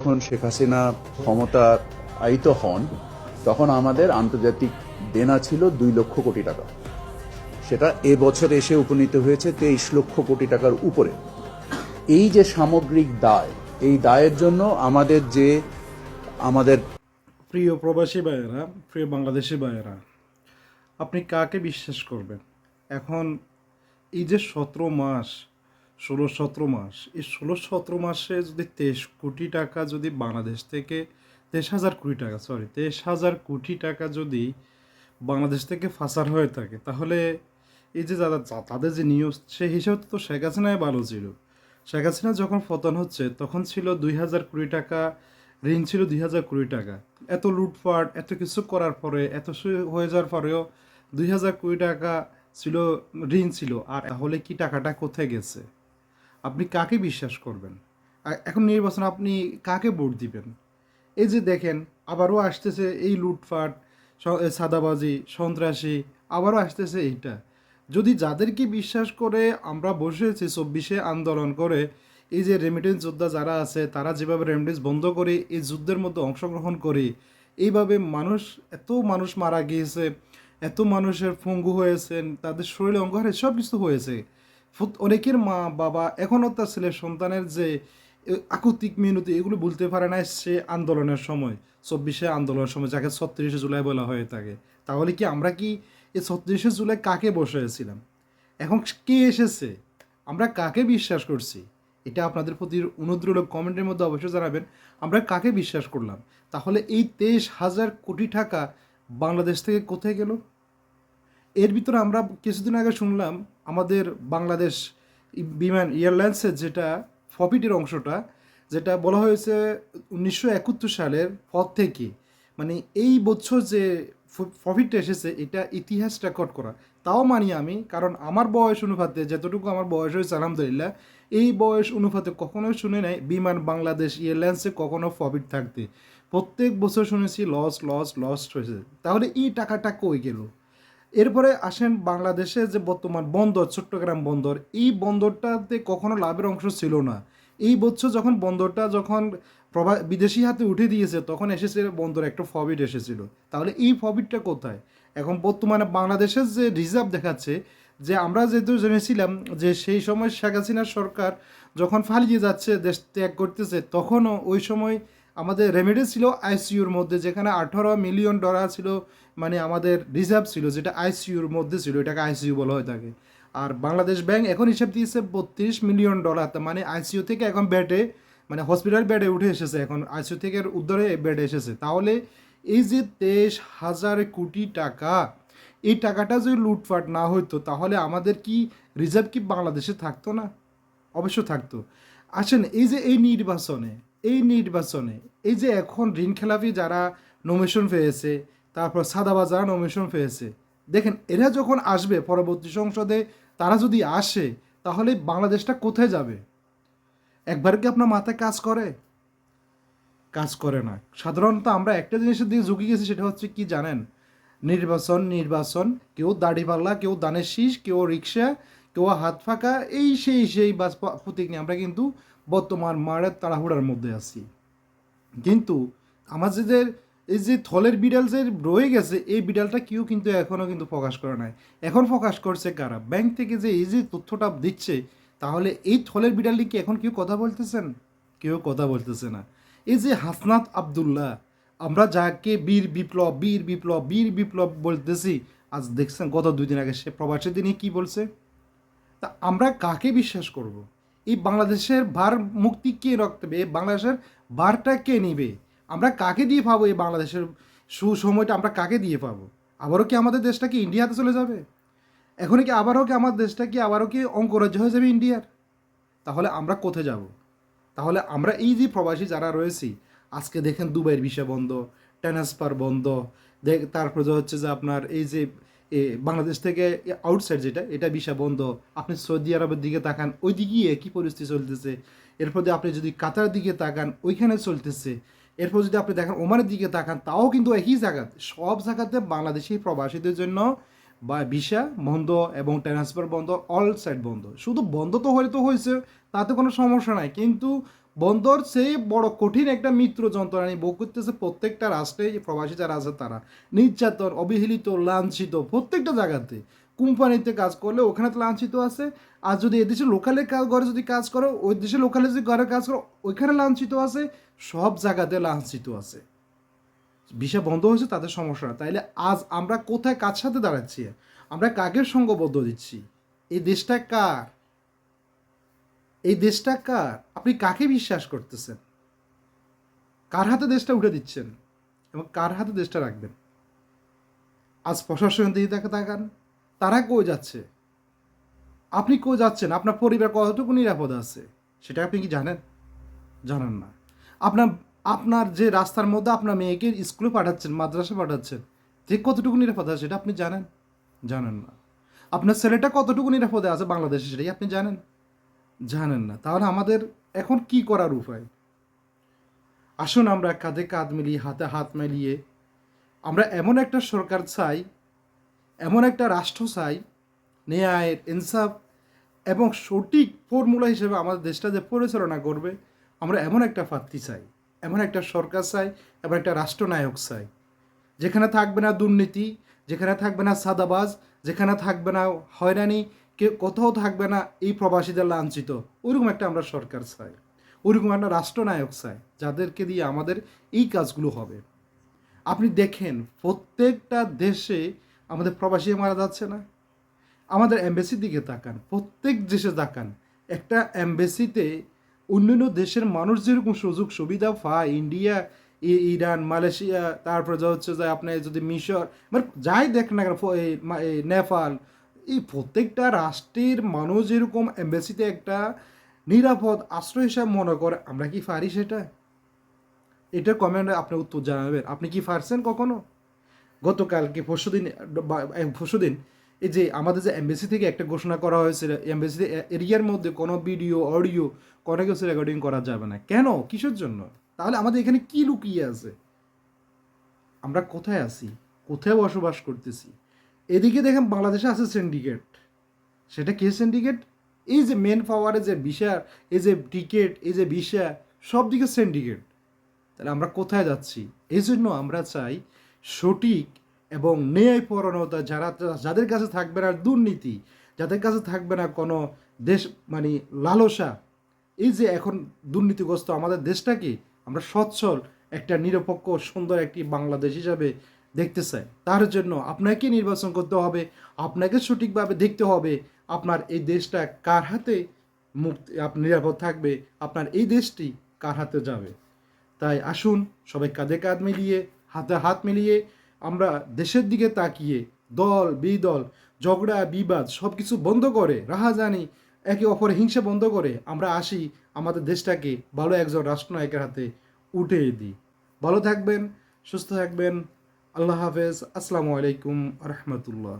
যখন শেখ হাসিনা ক্ষমতা আয়িত হন, তখন আমাদের আন্তর্জাতিক দেনা ছিল দুই লক্ষ কোটি টাকা। সেটা এ বছর এসে উপনীত হয়েছে তেইশ লক্ষ কোটি টাকার উপরে। এই যে সামগ্রিক দায়, এই দায়ের জন্য আমাদের যে আমাদের প্রিয় প্রবাসী ভাইয়েরা, প্রিয় বাংলাদেশি ভাইয়েরা, আপনি কাকে বিশ্বাস করবেন? এখন এই যে সতেরো মাস ষোলো সতেরো মাস। এই ষোলো সতেরো মাসে যদি তেইশ কোটি টাকা যদি বাংলাদেশ থেকে, তেইশ হাজার কোটি টাকা সরি তেইশ হাজার কোটি টাকা যদি বাংলাদেশ থেকে ফাঁসার হয়ে থাকে, তাহলে এই যে যারা তাদের যে নিউজ, সে হিসাবে তো শেখ হাসিনাই ভালো ছিল। শেখ হাসিনা যখন পতন হচ্ছে, তখন ছিল দুই হাজার কোটি টাকা, ঋণ ছিল দুই হাজার কোটি টাকা। এত লুটপাট, এত কিছু করার পরে, এত হয়ে যাওয়ার পরেও দুই হাজার কোটি টাকা ছিল, ঋণ ছিল। আর তাহলে কি টাকাটা কোথায় গেছে? আপনি কাকে বিশ্বাস করবেন? এখন নির্বাচন আপনি কাকে ভোট দিবেন? এই যে দেখেন, আবারও আসতেছে এই লুটফাট সাদাবাজি, সন্ত্রাসী, আবারও আসতেছে এইটা। যদি যাদেরকে বিশ্বাস করে আমরা বসেছি চব্বিশে আন্দোলন করে, এই যে রেমিটেন্স যোদ্ধা যারা আছে, তারা যেভাবে রেমিটেন্স বন্ধ করে এই যুদ্ধের মধ্যে অংশগ্রহণ করে, এইভাবে মানুষ, এত মানুষ মারা গিয়েছে, এত মানুষের পঙ্গু হয়েছেন, তাদের শরীরে অঙ্গহারে সব কিছু হয়েছে। অনেকের মা, বাবা এখনও তার ছেলের সন্তানের যে আকুতিক মিনতি, এগুলো বলতে পারে না সে আন্দোলনের সময়, চব্বিশে আন্দোলনের সময়, যাকে ছত্রিশে জুলাই বলা হয়ে থাকে তাহলে কি আমরা কি এই ছত্রিশে জুলাই কাকে বসেছিলাম এখন কে এসেছে? আমরা কাকে বিশ্বাস করছি? এটা আপনাদের প্রতি অনুদ্রূলক কমেন্টের মধ্যে অবশ্যই জানাবেন, আমরা কাকে বিশ্বাস করলাম? তাহলে এই তেইশ হাজার কোটি টাকা বাংলাদেশ থেকে কোথায় গেল? এর ভিতরে আমরা কিছুদিন আগে শুনলাম আমাদের বাংলাদেশ বিমান এয়ারলাইন্সের যেটা প্রফিটের অংশটা, যেটা বলা হয়েছে উনিশশো একাত্তর সালের পর থেকে। মানে এই বছর যে প্রফিটটা এসেছে, এটা ইতিহাস রেকর্ড করা। তাও মানি আমি, কারণ আমার বয়স অনুপাতে, যতটুকু আমার বয়স হয়েছে, আলহামদুলিল্লাহ, এই বয়স অনুপাতে কখনোই শুনে নাই বিমান বাংলাদেশ এয়ারলাইন্সে কখনো প্রফিট থাকতে। প্রত্যেক বছর শুনেছি লস লস লস হয়েছে। তাহলে এই টাকাটা কই গেল? এরপরে আসেন বাংলাদেশে যে বর্তমান বন্দর, চট্টগ্রাম বন্দর। এই বন্দরটাতে কখনো লাভের অংশ ছিল না। এই বছর যখন বন্দরটা যখন প্রভা বিদেশি হাতে উঠে দিয়েছে, তখন এসেছে বন্দর একটা ফবিট এসেছিল। তাহলে এই ফবিটটা কোথায়? এখন বর্তমানে বাংলাদেশের যে রিজার্ভ দেখাচ্ছে, যে আমরা যেহেতু জেনেছিলাম যে সেই সময় শেখ হাসিনার সরকার যখন ফালিয়ে যাচ্ছে, দেশ ত্যাগ করতেছে, তখনও ওই সময় আমাদের রেমেডি ছিল আইসিইউর মধ্যে, যেখানে আঠারো মিলিয়ন ডলার ছিল মানে আমাদের রিজার্ভ ছিল, যেটা আইসিইউর মধ্যে ছিল, এটাকে আইসিইউ বলা হয়ে থাকে আর বাংলাদেশ ব্যাংক এখন হিসাব দিয়েছে বত্রিশ মিলিয়ন ডলার মানে আইসিইউ থেকে এখন বেডে মানে হসপিটাল বেডে উঠে এসেছে এখন আইসিইউ থেকে উদ্ধারে বেডে এসেছে। তাহলে এই যে তেইশ হাজার কোটি টাকা, এই টাকাটা যদি লুটপাট না হইতো, তাহলে আমাদের কি রিজার্ভ কি বাংলাদেশে থাকতো না? অবশ্য থাকতো। আসেন, এই যে এই নির্বাচনে এই নির্বাচনে, এই যে এখন ঋণ খেলাপি যারা নমিশন পেয়েছে, তারপর সাদাবাজ যারা নমিশন পেয়েছে, দেখেন এরা যখন আসবে পরবর্তী সংসদে, তারা যদি আসে, তাহলে বাংলাদেশটা কোথায় যাবে? একবার কি আপনার মাথায় কাজ করে? কাজ করে না। সাধারণত আমরা একটা জিনিসের দিকে ঝুঁকি গেছি, সেটা হচ্ছে কি জানেন? নির্বাচন নির্বাচন, কেউ দাড়ি পাল্লা, কেউ দানের শীষ, কেউ রিক্সা, কেউ হাত ফাঁকা, এই সেই সেই বাস প্রতীক নিয়ে আমরা কিন্তু বর্তমান মারের তাড়াহুড়ার মধ্যে আছি। কিন্তু আমাদের এই যে থলের বিড়াল যে রয়ে গেছে, এই বিড়ালটা কেউ কিন্তু এখনও কিন্তু প্রকাশ করে নাই। এখন প্রকাশ করছে কারা? ব্যাংক থেকে যে এই যে তথ্যটা দিচ্ছে, তাহলে এই থলের বিড়ালটি কি এখন কেউ কথা বলতেছেন? কেউ কথা বলতেছে না। এই যে হাসনাত আবদুল্লাহ, আমরা যাকে বীর বিপ্লব বীর বিপ্লব বীর বিপ্লব বলতেছি, আজ দেখছেন গত দুই দিন আগে সে প্রবাসী দিনে কি বলছে? তা আমরা কাকে বিশ্বাস করব? এই বাংলাদেশের ভার মুক্তি কে রাখতে হবে এই বাংলাদেশের ভারটা কে নিবে? আমরা কাকে দিয়ে পাবো এই বাংলাদেশের সুসময়টা? আমরা কাকে দিয়ে পাবো? আবারও কি আমাদের দেশটা কি ইন্ডিয়াতে চলে যাবে? এখনই কি আবারও কি আমার দেশটা কি আবারও কি অঙ্করাজ্য হয়ে যাবে ইন্ডিয়ার? তাহলে আমরা কোথায় যাব? তাহলে আমরা এই যে প্রবাসী যারা রয়েছি, আজকে দেখেন দুবাইয়ের ভিসা বন্ধ, ট্রান্সফার বন্ধ দেখ তারপরে হচ্ছে যে আপনার এই যে বাংলাদেশ থেকে আউটসাইড যেটা, এটা ভিসা বন্ধ। আপনি সৌদি আরবের দিকে তাকান ওই দিকে একই পরিস্থিতি চলতেছে? এরপর আপনি যদি কাতার দিকে তাকান, ওইখানে চলতেছে। এরপর যদি আপনি দেখেন ওমানের দিকে তাকান, তাও কিন্তু একই জায়গা। সব জায়গাতে বাংলাদেশি প্রবাসীদের জন্য বা ভিসা বন্ধ এবং ট্রান্সফার বন্ধ অল সাইড বন্ধ। শুধু বন্ধ তো হলে তো হয়েছে তাতে কোনো সমস্যা নাই। কিন্তু বন্দর সেই বড় কঠিন একটা মিত্র যন্ত্রণা ভোগ করতেছে প্রত্যেকটা রাষ্ট্রে প্রবাসী যারা আছে তারা। নির্যাতন, অবহেলিত, লাঞ্ছিত প্রত্যেকটা জায়গাতে। কোম্পানিতে কাজ করলে ওখানে তো লাঞ্ছিত আছে। আর যদি এদেশে লোকালের কাজ ঘরে যদি কাজ করো, ওই দেশে লোকালে যদি ঘরে কাজ করো, ওইখানে লাঞ্ছিত আছে, সব জায়গাতে লাঞ্ছিত আছে। ভিসা বন্ধ হয়েছে তাদের সমস্যা তাইলে আজ আমরা কোথায় কার সাথে দাঁড়াচ্ছি? আমরা কাকের সঙ্গবদ্ধ দিচ্ছি? এই দেশটা কার? এই দেশটা কার? আপনি কাকে বিশ্বাস করতেছেন? কার হাতে দেশটা উঠে দিচ্ছেন? এবং কার হাতে দেশটা রাখবেন? আজ প্রশাসনের দিকে তাকে তাকান, তারা কই যাচ্ছে? আপনি কই যাচ্ছেন? আপনার পরিবার কতটুকু নিরাপদ আছে? সেটা আপনি কি জানেন? জানেন না। আপনার আপনার যে রাস্তার মধ্যে আপনার মেয়েকে স্কুলে পাঠাচ্ছেন, মাদ্রাসা পাঠাচ্ছেন, যে কতটুকু নিরাপদ আছে সেটা আপনি জানেন? জানেন না। আপনার ছেলেটা কতটুকু নিরাপদে আছে বাংলাদেশে সেটাই আপনি জানেন? জানেন না। তাহলে আমাদের এখন কি করার উপায়? আসুন আমরা কাঁধে কাঁধ মিলিয়ে, হাতে হাত মিলিয়ে, আমরা এমন একটা সরকার চাই, এমন একটা রাষ্ট্র চাই, ন্যায়ের ইনসাফ এবং সঠিক ফর্মুলা হিসেবে আমাদের দেশটা যে পরিচালনা করবে, আমরা এমন একটা প্রার্থী চাই, এমন একটা সরকার চাই, এমন একটা রাষ্ট্রনায়ক চাই। যেখানে থাকবে না দুর্নীতি, যেখানে থাকবে না সাদাবাজ যেখানে থাকবে না হয়রানি কে কোথাও থাকবে না এই প্রবাসীদের লাঞ্ছিত। ওইরকম একটা আমরা সরকার চাই। ওইরকম একটা রাষ্ট্রনায়ক চাই, যাদেরকে দিয়ে আমাদের এই কাজগুলো হবে। আপনি দেখেন, প্রত্যেকটা দেশে আমাদের প্রবাসী মারা যাচ্ছে না। আমাদের এমবেসির দিকে তাকান, প্রত্যেক দেশে তাকান। একটা এমবেসিতে অন্যান্য দেশের মানুষ যেরকম সুযোগ সুবিধা পায়, ইন্ডিয়া ইরান, মালয়েশিয়া, তারপরে যা হচ্ছে যে আপনি যদি মিশর মানে যাই দেখেন না কেন নেপাল এই প্রত্যেকটা রাষ্ট্রের মানুষ যেরকম এমবেসিতে একটা নিরাপদ আশ্রয় হিসাবে মনে করে, আমরা কি পারি সেটা? এটার কমেন্টে আপনি উত্তর জানাবেন। আপনি কি পারছেন কখনো? গতকালকে, পরশুদিন পরশুদিন, এই যে আমাদের যে এমবেসি থেকে একটা ঘোষণা করা হয়েছিল এমবেসি এরিয়ার মধ্যে কোনো ভিডিও, অডিও, কোনো কিছু রেকর্ডিং করা যাবে না। কেন? কিসের জন্য? তাহলে আমাদের এখানে কি লুকিয়ে আছে? আমরা কোথায় আছি? কোথায় বসবাস করতেছি? এদিকে দেখেন বাংলাদেশে আছে সিন্ডিকেট সেটা কে সিন্ডিকেট এই যে মেন পাওয়ারে যে ভিসা এই যে টিকেট এই যে ভিসা সব দিকে সিন্ডিকেট তাহলে আমরা কোথায় যাচ্ছি? এই জন্য আমরা চাই সঠিক এবং ন্যায়পরণতা যারা, যাদের কাছে থাকবে না দুর্নীতি, যাদের কাছে থাকবে না কোনো দেশ মানে লালসা, এই যে এখন দুর্নীতিগ্রস্ত আমাদের দেশটাকে, আমরা সচ্ছল একটা, নিরপেক্ষ, সুন্দর একটি বাংলাদেশ হিসাবে দেখতে চাই তার জন্য আপনাকে নির্বাচন করতে হবে, আপনাকে সঠিকভাবে দেখতে হবে, আপনার এই দেশটা কার হাতে মুক্তি, আপ- নিরাপদ থাকবে, আপনার এই দেশটি কার হাতে যাবে। তাই আসুন, সবাই কাঁধে কাঁধ মিলিয়ে, হাতে হাত মিলিয়ে আমরা দেশের দিকে তাকিয়ে দল, বিদল, ঝগড়া, বিবাদ সব কিছু বন্ধ করে, রাহাজানি একে অপরের হিংসা বন্ধ করে আমরা আসি আমাদের দেশটাকে ভালো একজন রাষ্ট্রনায়কের হাতে উঠে দিই। ভালো থাকবেন, সুস্থ থাকবেন। আল্লাহ হাফেজ আসসালামু আলাইকুম রহমতুল্লাহ